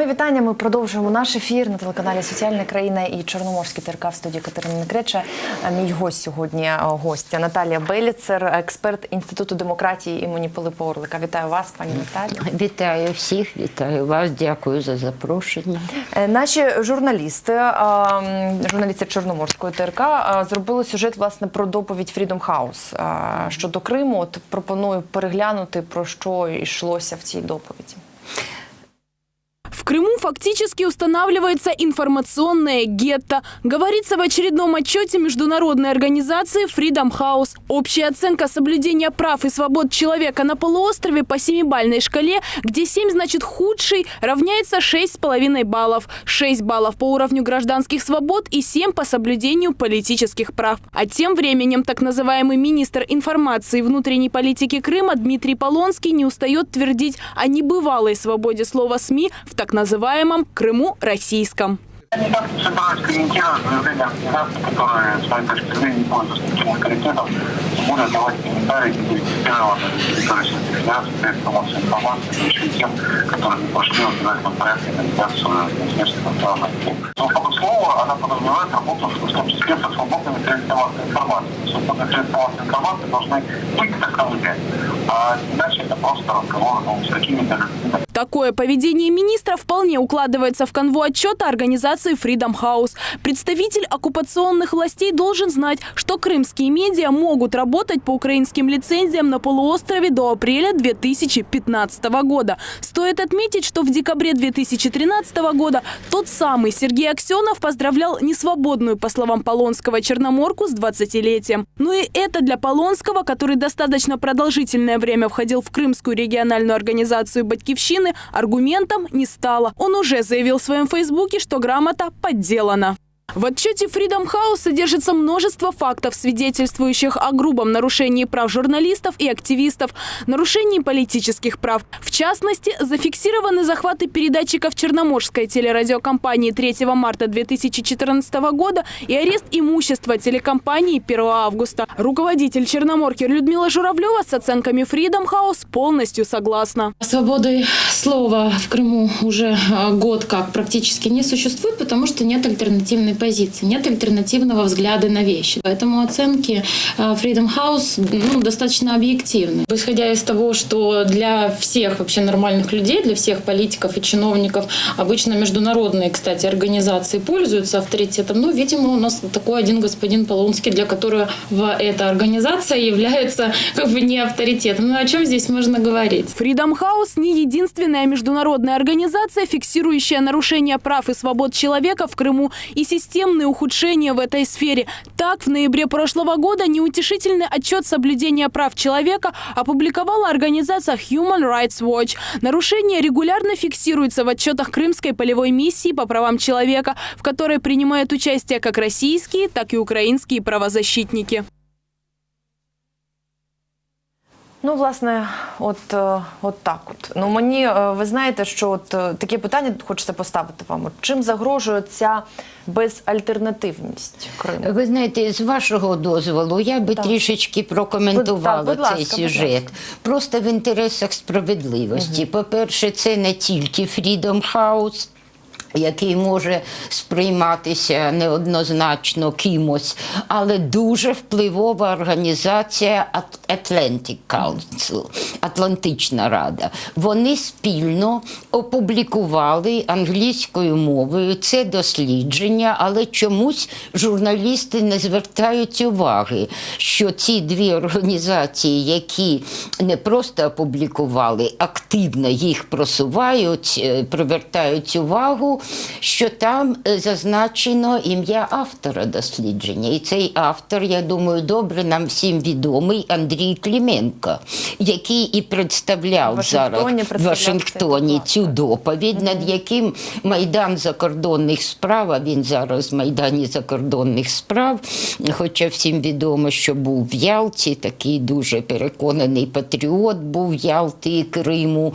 Ми вітання. Ми продовжуємо наш ефір на телеканалі Соціальна країна і Чорноморський ТРК в студії Катерини Некреча. Мій гость сьогодні гостя Наталія Беліцер, експерт інституту демократії імені Пилипа Орлика. Вітаю вас, пані Наталі. Вітаю всіх, вітаю вас, дякую за запрошення. Е, Наші журналісти, журналісти Чорноморської ТРК, зробили сюжет власне про доповідь Freedom House е, щодо Криму. От пропоную переглянути про що йшлося в цій доповіді. В Крыму фактически устанавливается информационное гетто, говорится в очередном отчете международной организации Freedom House. Общая оценка соблюдения прав и свобод человека на полуострове по семибалльной шкале, где 7 значит худший, равняется 6,5 баллов. 6 баллов по уровню гражданских свобод и 7 по соблюдению политических прав. А тем временем так называемый министр информации и внутренней политики Крыма Дмитрий Полонский не устает твердить о небывалой свободе слова СМИ в так называемом Крыму российском. Я не собираюсь комментировать заявления организаций, которые, с моей точки зрения, не пользуются таким авторитетом, тем давать комментарии недифференцированно на территории Российской Федерации, средства массовой информации, еще и тем, которые не прошли в обязательном порядке кандидатцию Министерства иностранных дел. Свобода слова, она подразумевает работу, в том числе со свободными средствами массовой информации. Свободные средства массовой информации должны быть таковыми, а иначе это просто разговор ну, с какими-то людьми, Такое поведение министра вполне укладывается в канву отчета организации Freedom House. Представитель оккупационных властей должен знать, что крымские медиа могут работать по украинским лицензиям на полуострове до апреля 2015 года. Стоит отметить, что в декабре 2013 года тот самый Сергей Аксенов поздравлял несвободную, по словам Полонского, Черноморку с 20-летием. Но и это для Полонского, который достаточно продолжительное время входил в Крымскую региональную организацию «Батькивщины», аргументом не стало. Он уже заявил в своем фейсбуке, что грамота подделана. В отчете Freedom House содержится множество фактов, свидетельствующих о грубом нарушении прав журналистов и активистов, нарушении политических прав. В частности, зафиксированы захваты передатчиков Черноморской телерадиокомпании 3 марта 2014 года и арест имущества телекомпании 1 августа. Руководитель Черноморки Людмила Журавлева с оценками Freedom House полностью согласна. Свободы слова в Крыму уже э, год как практически не существует, потому что нет альтернативной позиции, нет альтернативного взгляда на вещи. Поэтому оценки э, Freedom House ну, достаточно объективны. Исходя из того, что для всех вообще нормальных людей, для всех политиков и чиновников, обычно международные, кстати, организации пользуются авторитетом, ну, видимо, у нас такой один господин Полонский, для которого эта организация является как бы не авторитетом. Ну, о чем здесь можно говорить? Freedom House не единственная международная организация, фиксирующая нарушения прав и свобод человека в Крыму и системные ухудшения в этой сфере. Так, в ноябре прошлого года неутешительный отчет соблюдения прав человека опубликовала организация Human Rights Watch. Нарушения регулярно фиксируются в отчетах Крымской полевой миссии по правам человека, в которой принимают участие как российские, так и украинские правозащитники. Ну, власне, от, е, от так от. Ну, мені, е, ви знаєте, що от е, таке питання хочеться поставити вам. От чим загрожує ця безальтернативність Криму? Ви знаєте, з вашого дозволу я би Так. трішечки прокоментувала так, будь цей ласка, сюжет. Просто в інтересах справедливості. По-перше, це не тільки Freedom House. Який може сприйматися неоднозначно кимось, але дуже впливова організація At- Atlantic Council, Атлантична Рада. Вони спільно опублікували англійською мовою це дослідження, але чомусь журналісти не звертають уваги, що ці дві організації, які не просто опублікували, активно їх просувають, е, привертають увагу, що там е, зазначено ім'я автора дослідження. І цей автор, я думаю, добре нам всім відомий Андрій Кліменко, який і представляв Вашингтоні зараз в Вашингтоні цю доповідь, над яким Майдан закордонних справ, а він зараз в Майдані закордонних справ, хоча всім відомо, що був в Ялті, такий дуже переконаний патріот був в Ялти і Криму.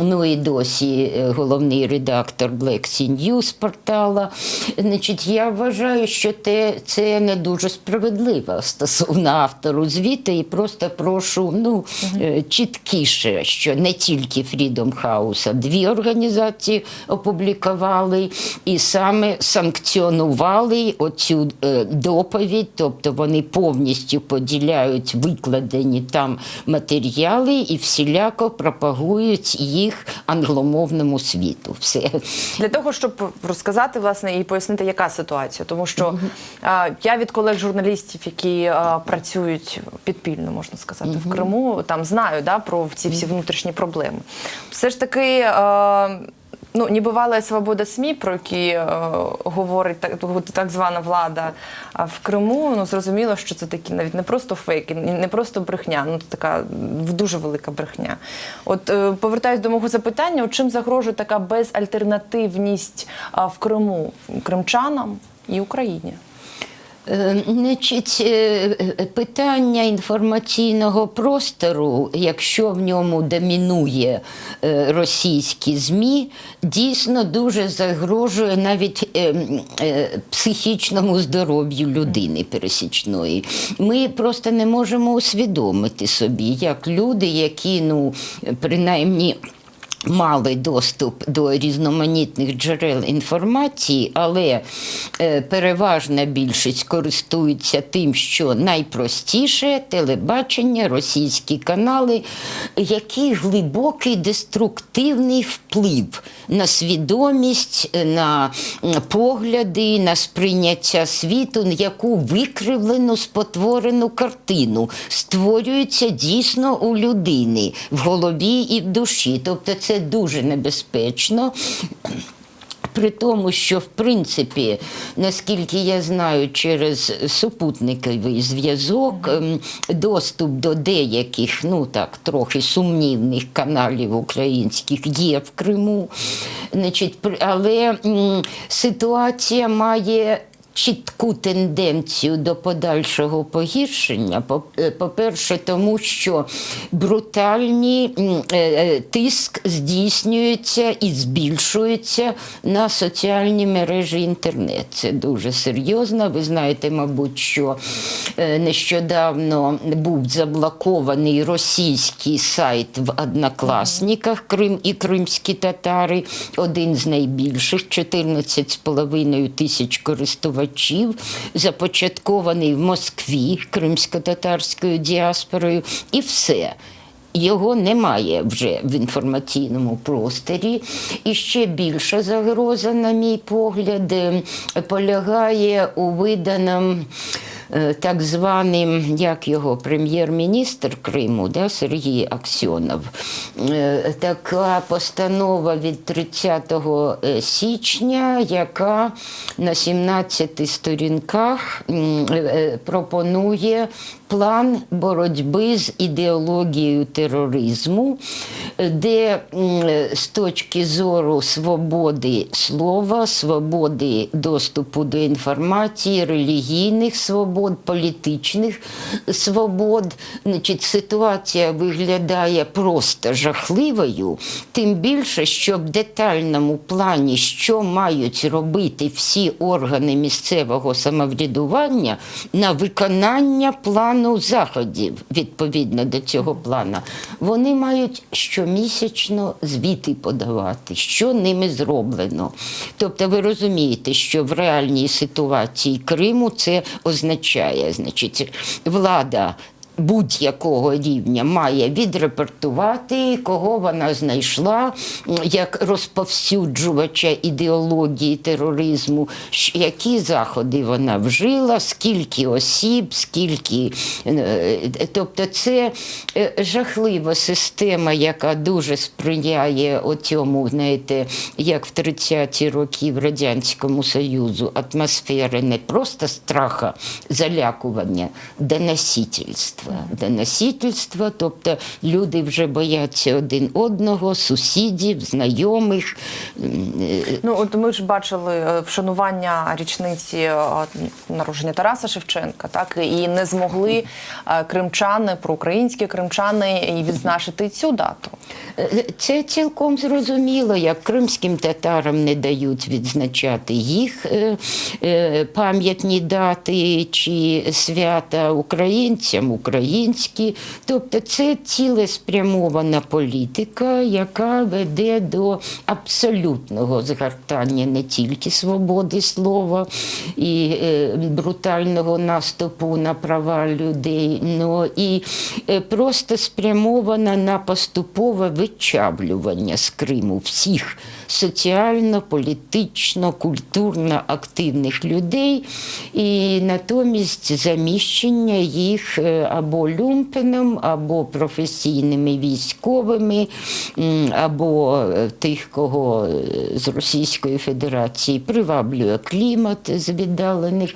Ну і досі е, головний редактор Black News портала. Значить, я вважаю, що те, це не дуже справедливо стосовно автору звіту, і просто прошу ну, е, чіткіше, що не тільки Freedom House, а дві організації опублікували і саме санкціонували оцю е, доповідь, тобто вони повністю поділяють викладені там матеріали і всіляко пропагують їх англомовному світу. Все. Для того, щоб розказати власне і пояснити, яка ситуація, тому що а, я від колег журналістів, які працюють підпільно, можна сказати, в Криму, там знаю да, про ці всі внутрішні проблеми. Все ж таки. Ну, небывалая свобода СМІ, про які е, говорить так, так звана влада в Криму. Ну зрозуміло, що це такі навіть не просто фейки, не просто брехня, ну це така дуже велика брехня. От е, повертаюсь до мого запитання: от чим загрожує така безальтернативність в Криму кримчанам і Україні? Е, Значить, е, питання інформаційного простору, якщо в ньому домінує е, російські ЗМІ, дійсно дуже загрожує навіть е, е, психічному здоров'ю людини пересічної. Ми просто не можемо усвідомити собі, як люди, які ну принаймні. Мали доступ до різноманітних джерел інформації, але е, переважна більшість користується тим, що найпростіше телебачення, російські канали, який глибокий деструктивний вплив на свідомість, на погляди, на сприйняття світу, яку викривлену, спотворену картину створюється дійсно у людини в голові і в душі. Тобто це дуже небезпечно. При тому, що в принципі, наскільки я знаю, через супутниковий зв'язок ем, доступ до деяких, ну так, трохи сумнівних каналів українських є в Криму. Значить, але ситуація має. Чітку тенденцію до подальшого погіршення. По- е, По-перше, тому що брутальний е, е, тиск здійснюється і збільшується на соціальні мережі інтернет. Це дуже серйозно. Ви знаєте, мабуть, що нещодавно був заблокований російський сайт в Однокласниках Крим і кримські татари, один з найбільших 14,5 тисяч користувачів, започаткований в Москві кримсько-татарською діаспорою, і все. Його немає вже в інформаційному просторі. І ще більша загроза, на мій погляд, е, полягає у виданому так званим, як його прем'єр-міністр Криму, да, Сергій Аксьонов. Е, Така постанова від 30 січня, яка на 17 сторінках е, е, пропонує план боротьби з ідеологією тероризму, де з точки зору свободи слова, свободи доступу до інформації, релігійних свобод, політичних свобод, значить, ситуація виглядає просто жахливою, тим більше, що в детальному плані, що мають робити всі органи місцевого самоврядування на виконання плану заходів відповідно до цього плану, вони мають щомісячно звіти подавати, що ними зроблено. Тобто, ви розумієте, що в реальній ситуації Криму це означає, значить, влада будь-якого рівня має відрепортувати, кого вона знайшла як розповсюджувача ідеології тероризму, які заходи вона вжила, скільки осіб, скільки. е, Тобто це е, жахлива система, яка дуже сприяє оцьому, знаєте, як в 30-ті роки в Радянському Союзу атмосфери не просто страха, залякування, доносительства. Доносительства. Доносительства, тобто люди вже бояться один одного, сусідів, знайомих. Е, Ну от ми ж бачили е, вшанування річниці е, народження Тараса Шевченка, так і не змогли е, кримчани, проукраїнські кримчани і відзначити цю дату. Е, Це цілком зрозуміло, як кримським татарам не дають відзначати їх е, е, пам'ятні дати чи свята українцям, українські. Тобто це цілеспрямована політика, яка веде до абсолютного згортання не тільки свободи слова і е, брутального наступу на права людей, но і е, просто спрямована на поступове вичавлювання з Криму всіх соціально, політично, культурно активних людей, і натомість заміщення їх е, або люмпеном, або професійними військовими, або е, тих, кого е, з Російської Федерації приваблює клімат з віддалених.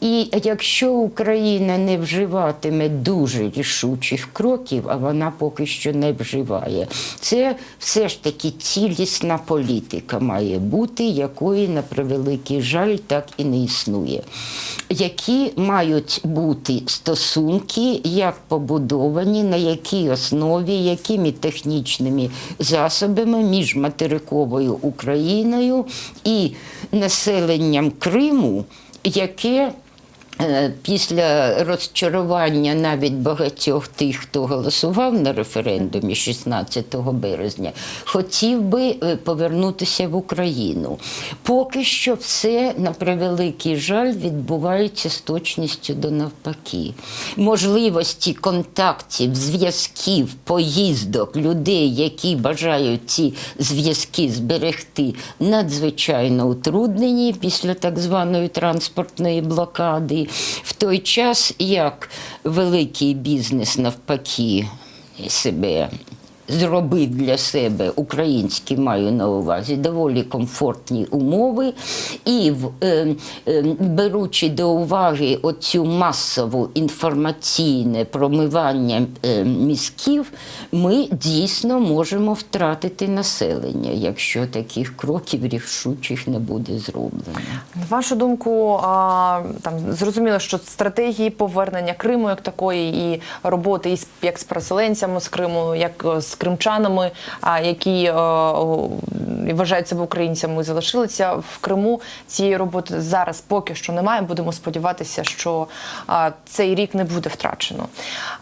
І якщо Україна не вживатиме дуже рішучих кроків, а вона поки що не вживає, це все ж таки цілісна політика має бути, якої, на превеликий жаль, так і не існує. Які мають бути стосунки, як побудовані, на якій основі, якими технічними засобами між материковою Україною і населенням Криму, яке Після розчарування навіть багатьох тих, хто голосував на референдумі 16 березня, хотів би е, повернутися в Україну. Поки що все, на превеликий жаль, відбувається з точністю до навпаки. Можливості контактів, зв'язків, поїздок людей, які бажають ці зв'язки зберегти, надзвичайно утруднені після так званої транспортної блокади. В той час, як великий бізнес навпаки себе зробив для себе українські маю на увазі доволі комфортні умови, і е, е, беручи до уваги оцю масову інформаційне промивання е, мізків, ми дійсно можемо втратити населення, якщо таких кроків рішучих не буде зроблено. На вашу думку, а, там зрозуміло, що стратегії повернення Криму як такої, і роботи із як з переселенцями з Криму, як з кримчанами, які е, вважають себе українцями, залишилися в Криму. Цієї роботи зараз поки що немає. Будемо сподіватися, що цей рік не буде втрачено.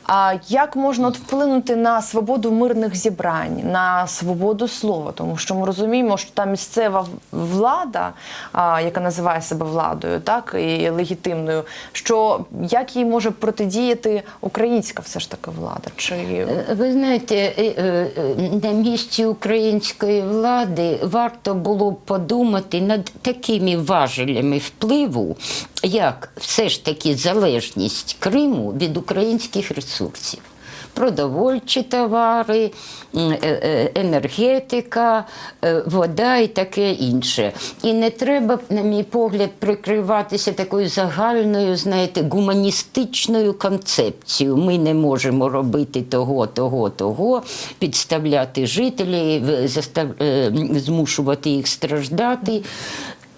А як можна вплинути на свободу мирних зібрань, на свободу слова? Тому що ми розуміємо, що та місцева влада, яка називає себе владою, так і легітимною, що як їй може протидіяти українська все ж таки влада? Чи Е, Ви знаєте, е, е, на місці української влади варто було подумати над такими важелями впливу, як все ж таки залежність Криму від українських ресурсів. Продовольчі товари, е, е, енергетика, е, вода і таке інше. І не треба, на мій погляд, прикриватися такою загальною, знаєте, гуманістичною концепцією. Ми не можемо робити того, того, того, підставляти жителів, застав... змушувати їх страждати.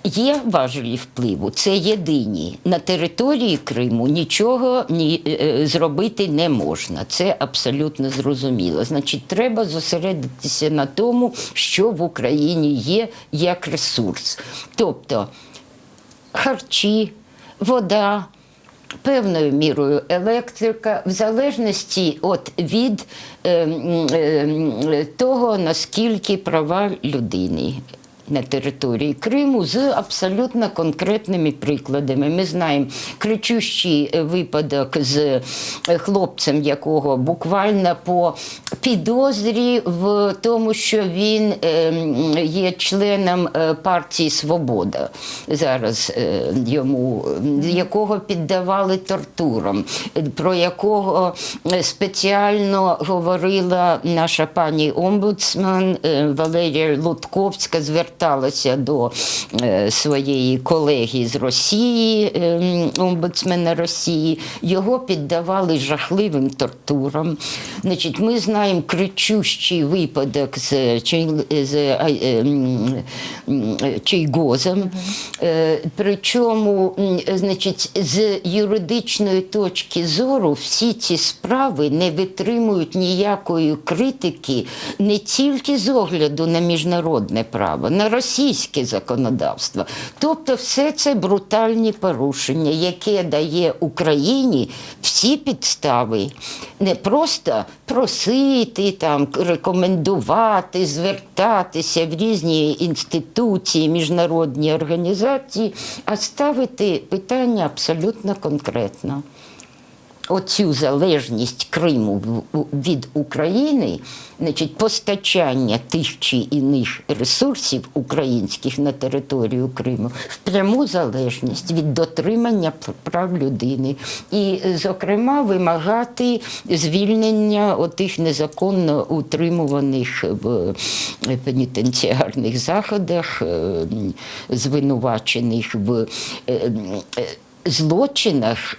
Є важелі впливу, це єдині. На території Криму нічого ні, е, зробити не можна. Це абсолютно зрозуміло. Значить, треба зосередитися на тому, що в Україні є як ресурс. Тобто харчі, вода. Певною мірою електрика, в залежності от від е, е, того, наскільки права людини на території Криму з абсолютно конкретними прикладами. Ми знаємо кричущий е, випадок з е, хлопцем, якого буквально по підозрі в тому, що він е, є членом е, партії Свобода. Зараз йому якого піддавали тортурам, про якого спеціально говорила наша пані омбудсман Валерія Лутковська, звертаючись зверталася до е, своєї колеги з Росії, е, омбудсмена Росії. Його піддавали жахливим тортурам. Значить, ми знаємо кричущий випадок з, з е, е, м, м, Чайгозом. Е, Причому, значить, з юридичної точки зору всі ці справи не витримують ніякої критики не тільки з огляду на міжнародне право, на російське законодавство. Тобто, все це брутальні порушення, яке дає Україні всі підстави не просто просити, там, рекомендувати, звертатися в різні інституції, міжнародні організації, а ставити питання абсолютно конкретно. Оцю залежність Криму від України, значить, постачання тих чи іних ресурсів українських на територію Криму в пряму залежність від дотримання прав людини, і, е, зокрема, вимагати звільнення отих незаконно утримуваних в е, пенітенціарних заходах, е, звинувачених в е, е, злочинах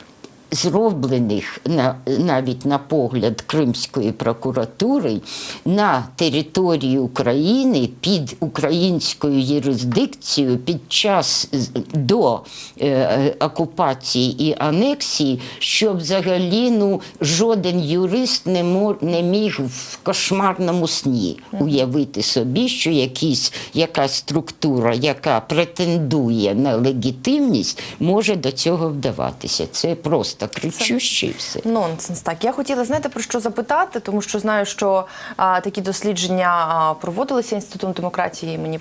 зроблених на, навіть на погляд Кримської прокуратури на території України під українською юрисдикцією під час до е, окупації і анексії, що взагалі ну, жоден юрист не, мо, не міг в кошмарному сні уявити собі, що якісь, якась структура, яка претендує на легітимність, може до цього вдаватися. Це просто кричуще і все. Нонсенс. Так, я хотіла знаєте про що запитати, тому що знаю, що а, такі дослідження а, проводилися інститутом демократії імені е,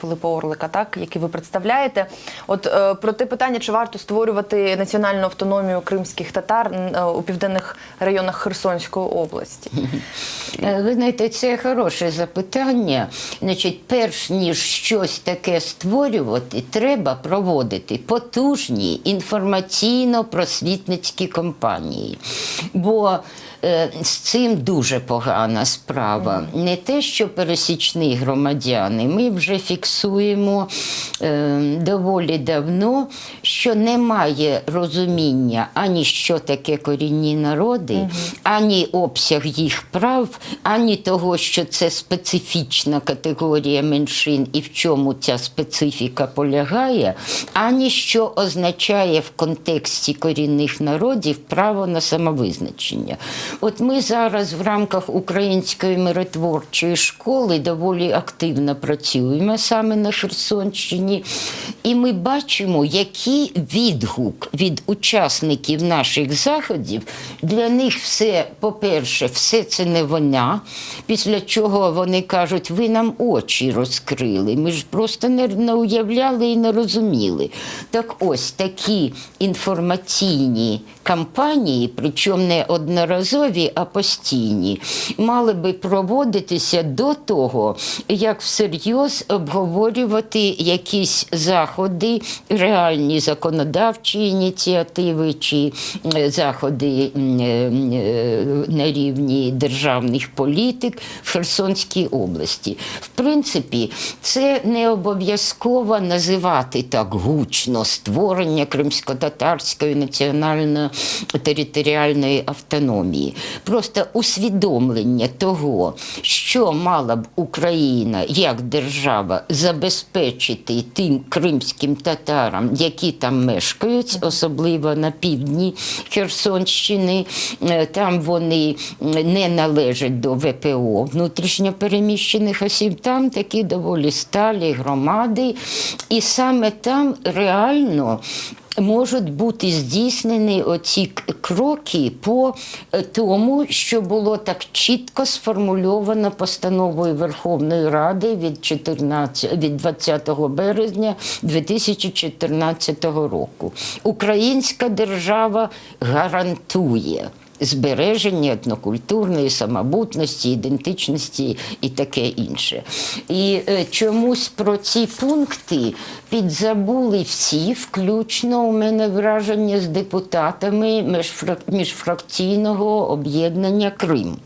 Пилипа Орлика, так які ви представляєте. От е, про те питання, чи варто створювати національну автономію кримських татар е, у південних районах Херсонської області. Ви знаєте, це хороше запитання. Значить, перш ніж щось таке створювати, треба проводити потужні інформаційно-просвітницькі кампанії. Бо з цим дуже погана справа. Не те, що пересічні громадяни, ми вже фіксуємо е, доволі давно, що немає розуміння ані що таке корінні народи, ані обсяг їх прав, ані того, що це специфічна категорія меншин і в чому ця специфіка полягає, ані що означає в контексті корінних народів право на самовизначення. От ми зараз в рамках української миротворчої школи доволі активно працюємо саме на Херсонщині, і ми бачимо, який відгук від учасників наших заходів для них все, по-перше, все це не вона. Після чого вони кажуть, ви нам очі розкрили. Ми ж просто не, не уявляли і не розуміли. Так ось такі інформаційні кампанії, причому не одноразові, а постійні, мали би проводитися до того, як всерйоз обговорювати якісь заходи, реальні законодавчі ініціативи чи е, заходи е, е, на рівні державних політик в Херсонській області. В принципі, це не обов'язково називати так гучно створення кримсько-татарської національно-територіальної автономії. Просто усвідомлення того, що мала б Україна як держава забезпечити тим кримським татарам, які там мешкають, особливо на півдні Херсонщини. Е, Там вони не належать до ВПО внутрішньопереміщених осіб. Там такі доволі сталі громади, і саме там реально. Можуть бути здійснені оці кроки по е, тому, що було так чітко сформульовано постановою Верховної Ради від 14, від 20 березня 2014 року. Українська держава гарантує збереження етнокультурної самобутності, ідентичності і таке інше. І е, чомусь про ці пункти підзабули всі, включно у мене враження з депутатами міжфракційного об'єднання Крим.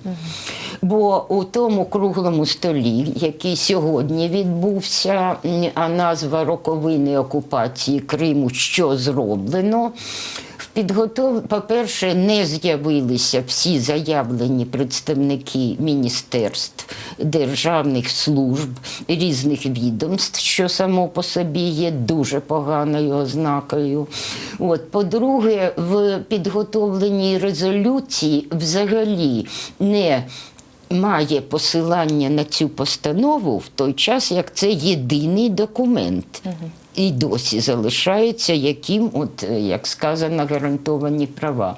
Бо у тому круглому столі, який сьогодні відбувся, а назва роковини окупації Криму, що зроблено. Підготов... По-перше, не з'явилися всі заявлені представники міністерств, державних служб, різних відомств, що само по собі є дуже поганою ознакою. От, по-друге, в підготовленій резолюції взагалі не має посилання на цю постанову в той час, як це єдиний документ. І досі залишається, яким, от е, як сказано, гарантовані права.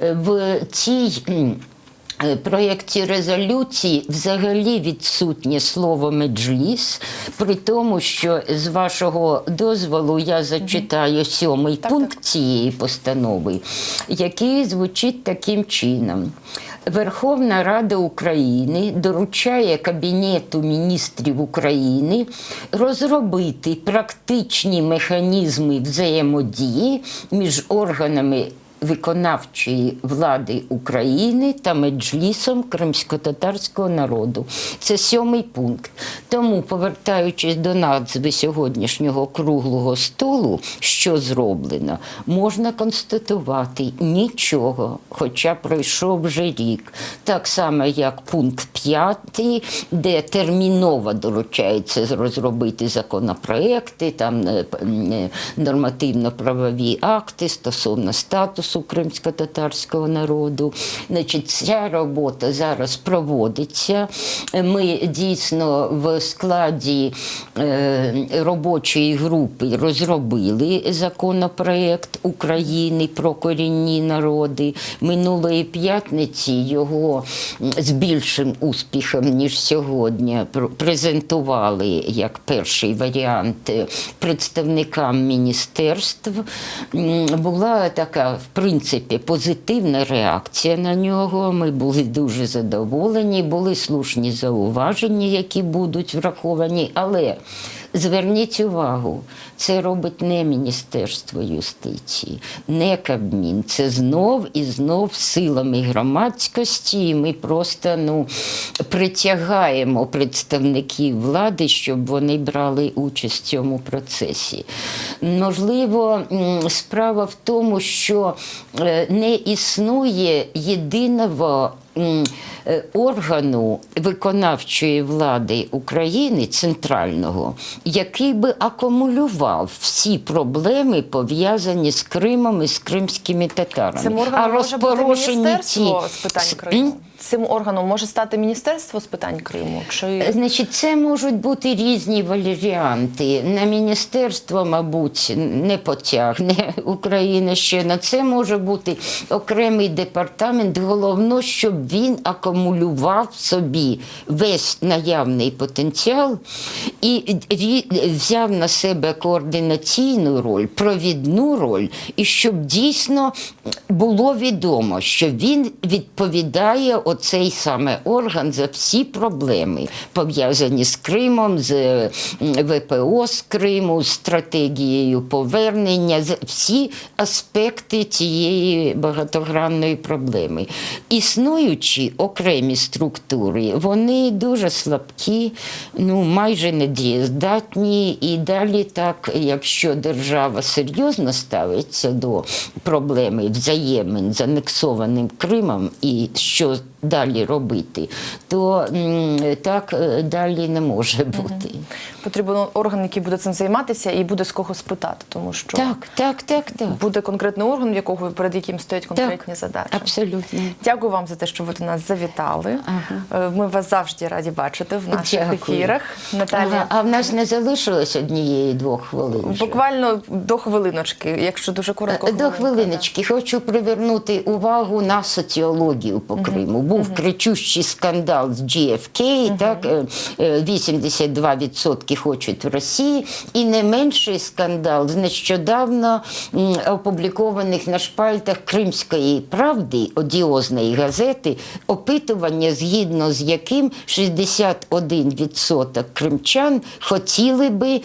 Е, В цій е, проєкті резолюції взагалі відсутнє слово меджліс, при тому, що з вашого дозволу я зачитаю сьомий пункт цієї постанови, який звучить таким чином. Верховна Рада України доручає Кабінету міністрів України розробити практичні механізми взаємодії між органами виконавчої влади України та меджлісом кримсько-татарського народу. Це сьомий пункт. Тому, повертаючись до назви сьогоднішнього круглого столу, що зроблено, можна констатувати нічого, хоча пройшов вже рік. Так само, як пункт 5, де терміново доручається розробити законопроекти, там е, е, нормативно-правові акти стосовно статусу кримсько-татарського народу. Значить, ця робота зараз проводиться. Ми дійсно в складі е, робочої групи розробили законопроект України про корінні народи. Минулої п'ятниці його з більшим успіхом, ніж сьогодні, презентували як перший варіант представникам міністерств. Була така, в принципі, позитивна реакція на нього. Ми були дуже задоволені, були слушні зауваження, які будуть враховані, але Зверніть увагу, це робить не Міністерство юстиції, не Кабмін. Це знов і знов силами громадськості. І ми просто ну, притягаємо представників влади, щоб вони брали участь в цьому процесі. Можливо, справа в тому, що е, не існує єдиного органу виконавчої влади України центрального, який би акумулював всі проблеми, пов'язані з Кримом і з кримськими татарами. Цим а розпорошені ці- з питань Криму. Цим органом може стати міністерство з питань Криму. Чи Значить, це можуть бути різні варіанти. На міністерство, мабуть, не потягне Україна ще на це може бути окремий департамент. Головне, щоб він акумулював собі весь наявний потенціал і взяв на себе координаційну роль, провідну роль, і щоб дійсно було відомо, що він відповідає оцей саме орган за всі проблеми, пов'язані з Кримом, з ВПО з Криму, з стратегією повернення, всі аспекти цієї багатогранної проблеми. Існуючі окремі структури, вони дуже слабкі, ну майже недієздатні. І далі, так, якщо держава серйозно ставиться до проблеми взаємин з анексованим Кримом і що далі робити, то так е, далі не може бути. потрібен орган, який буде цим займатися, і буде з кого спитати, тому що Так, так, так, так. буде конкретний орган, якого перед яким стоять конкретні задачі. Абсолютно. Дякую вам за те, що ви до нас завітали. Е, Ми вас завжди раді бачити в наших Дякую. ефірах. Наталія, Ага, а в нас не залишилось однієї-двох хвилин. вже? буквально до хвилиночки, якщо дуже коротко. Е, До хвилиночки хочу привернути увагу на соціологію по Криму. Був кричущий скандал з GFK, так е, е, 82% хочуть в Росії, і не менший скандал з нещодавно опублікованих на шпальтах Кримської правди, одіозної газети, опитування, згідно з яким 61% кримчан хотіли би,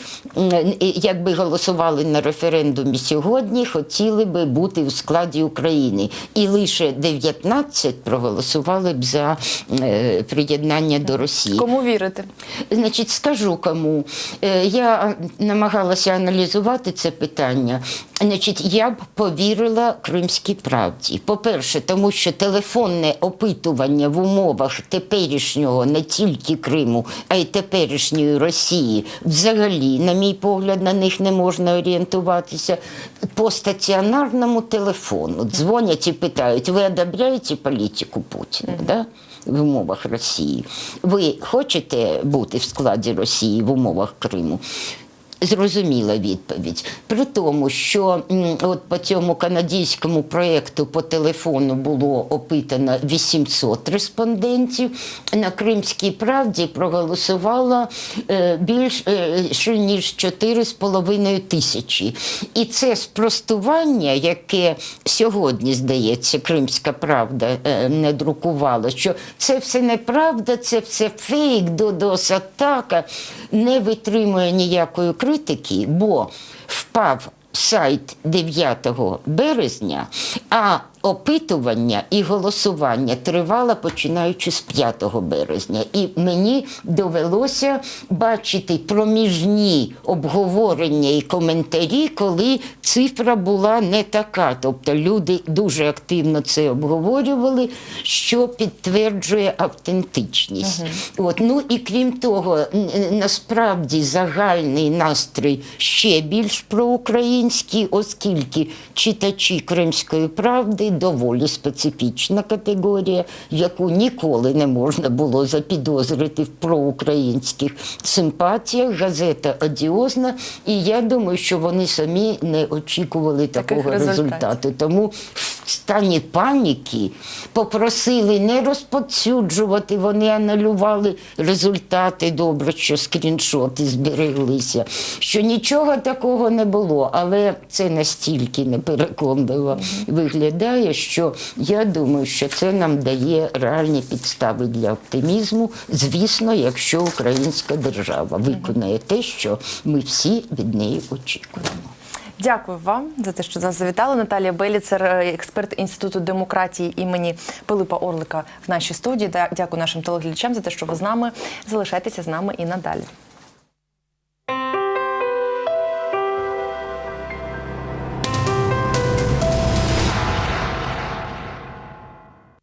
якби голосували на референдумі сьогодні, хотіли би бути в складі України. І лише 19 проголосували проголосували б за е, приєднання до Росії. Кому вірити? Значить, скажу кому. Е, Я намагалася аналізувати це питання. Значить, я б повірила Кримській правді. По-перше, тому що телефонне опитування в умовах теперішнього не тільки Криму, а й теперішньої Росії, взагалі, на мій погляд, на них не можна орієнтуватися. По стаціонарному телефону дзвонять і питають: ви одобряєте політику Путіна? Да? в умовах Росії. Ви хочете бути в складі Росії в умовах Криму? Зрозуміла відповідь. При тому, що от по цьому канадському проєкту по телефону було опитано 800 респондентів. На Кримській правді проголосувало е, більше ніж 4,5 тисячі. І це спростування, яке сьогодні, здається, Кримська правда не друкувала, що це все неправда, це все фейк, додос атака, не витримує ніякої критики, бо впав сайт 9 березня, а опитування і голосування тривало починаючи з 5 березня. І мені довелося бачити проміжні обговорення і коментарі, коли цифра була не така. Тобто люди дуже активно це обговорювали, що підтверджує автентичність. От. Ну і крім того, насправді загальний настрій ще більш проукраїнський, оскільки читачі Кримської правди доволі специфічна категорія, яку ніколи не можна було запідозрити в проукраїнських симпатіях. Газета одіозна, і я думаю, що вони самі не очікували такого результату. Тому в стані паніки попросили не розповсюджувати. Вони аналювали результати. Добре, що скріншоти збереглися. Що нічого такого не було, але це настільки непереконливо виглядає, що я думаю, що це нам дає реальні підстави для оптимізму. Звісно, якщо українська держава виконає те, що ми всі від неї очікуємо. Дякую вам за те, що нас завітали. Наталія Беліцер, е, експерт інституту демократії імені Пилипа Орлика в нашій студії. Дякую нашим телеглядачам за те, що ви з нами. Залишайтеся з нами і надалі.